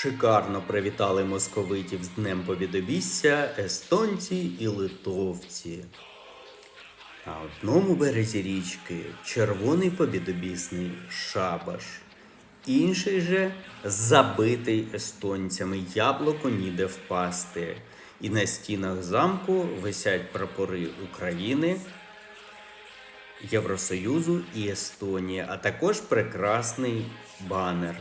Шикарно привітали московитів з Днем Побідобісся естонці і литовці. На одному березі річки червоний побідобісний шабаш, інший же забитий естонцями яблуко ніде впасти. І на стінах замку висять прапори України, Євросоюзу і Естонії, а також прекрасний банер,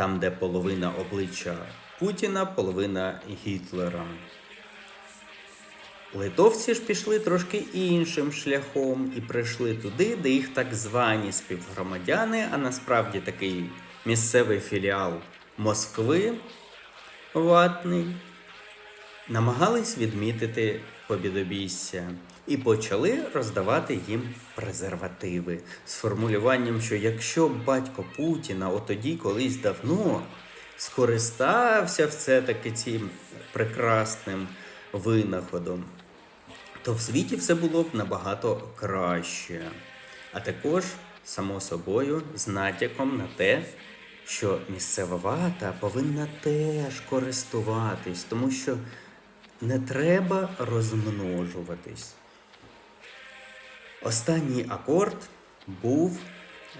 там, де половина обличчя Путіна, половина Гітлера. Литовці ж пішли трошки іншим шляхом і прийшли туди, де їх так звані співгромадяни, а насправді такий місцевий філіал Москви ватний, намагались відмітити побідобісся і почали роздавати їм презервативи з формулюванням, що якщо батько Путіна отоді колись давно скористався все-таки цим прекрасним винаходом, то в світі все було б набагато краще. А також, само собою, з натяком на те, що місцева вата повинна теж користуватись, тому що не треба розмножуватись. Останній акорд був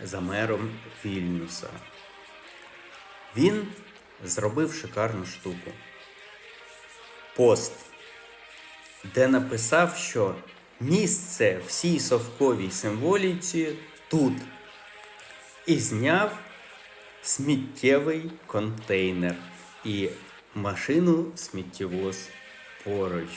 за мером Вільнюса. Він зробив шикарну штуку. Пост, де написав, що місце всій совковій символіці тут. І зняв сміттєвий контейнер і машину сміттєвоз поруч.